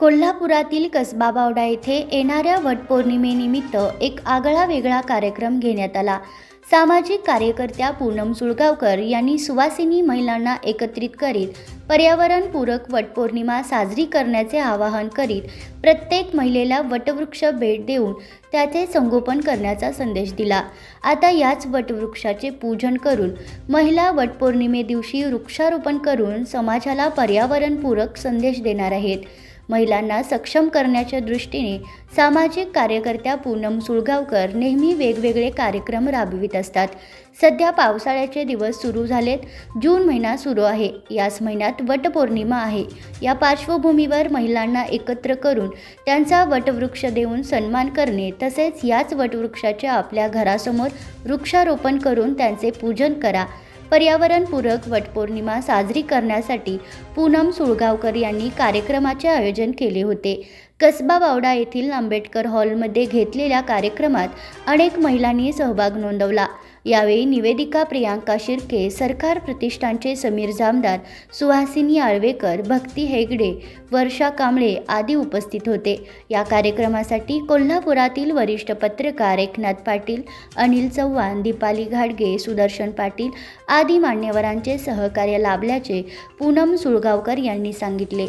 कोल्हापुरातील कसबा बावडा येथे येणाऱ्या वटपौर्णिमेनिमित्त एक आगळा वेगळा कार्यक्रम घेण्यात आला. सामाजिक कार्यकर्त्या पूनम सुळगावकर यांनी सुवासिनी महिलांना एकत्रित करीत पर्यावरणपूरक वटपौर्णिमा साजरी करण्याचे आवाहन करीत प्रत्येक महिलेला वटवृक्ष भेट देऊन त्याचे संगोपन करण्याचा संदेश दिला. आता याच वटवृक्षाचे पूजन करून महिला वटपौर्णिमे दिवशी वृक्षारोपण करून समाजाला पर्यावरणपूरक संदेश देणार आहेत. महिलांना सक्षम करण्याच्या दृष्टीने सामाजिक कार्यकर्त्या पूनम सुळगावकर नेहमी वेगवेगळे कार्यक्रम राबवित असतात. सध्या पावसाळ्याचे दिवस सुरू झालेत. जून महिना सुरू आहे. याच महिन्यात वटपौर्णिमा आहे. या पार्श्वभूमीवर महिलांना एकत्र करून त्यांचा वटवृक्ष देऊन सन्मान करणे तसेच याच वटवृक्षाचे आपल्या घरासमोर वृक्षारोपण करून त्यांचे पूजन करा. पर्यावरणपूरक वटपौर्णिमा साजरी करण्यासाठी पूनम सुळगावकर यांनी कार्यक्रमाचे आयोजन केले होते. कसबा बावडा येथील आंबेडकर हॉलमध्ये घेतलेल्या कार्यक्रमात अनेक महिलांनी सहभाग नोंदवला. यावेळी निवेदिका प्रियांका शिर्के सरकार प्रतिष्ठानचे समीर जामदार सुहासिनी आळवेकर भक्ती हेगडे वर्षा कांबळे आदी उपस्थित होते. या कार्यक्रमासाठी कोल्हापुरातील वरिष्ठ पत्रकार एकनाथ पाटील अनिल चव्हाण दीपाली घाडगे सुदर्शन पाटील आदी मान्यवरांचे सहकार्य लाभल्याचे पूनम सुळगावकर यांनी सांगितले.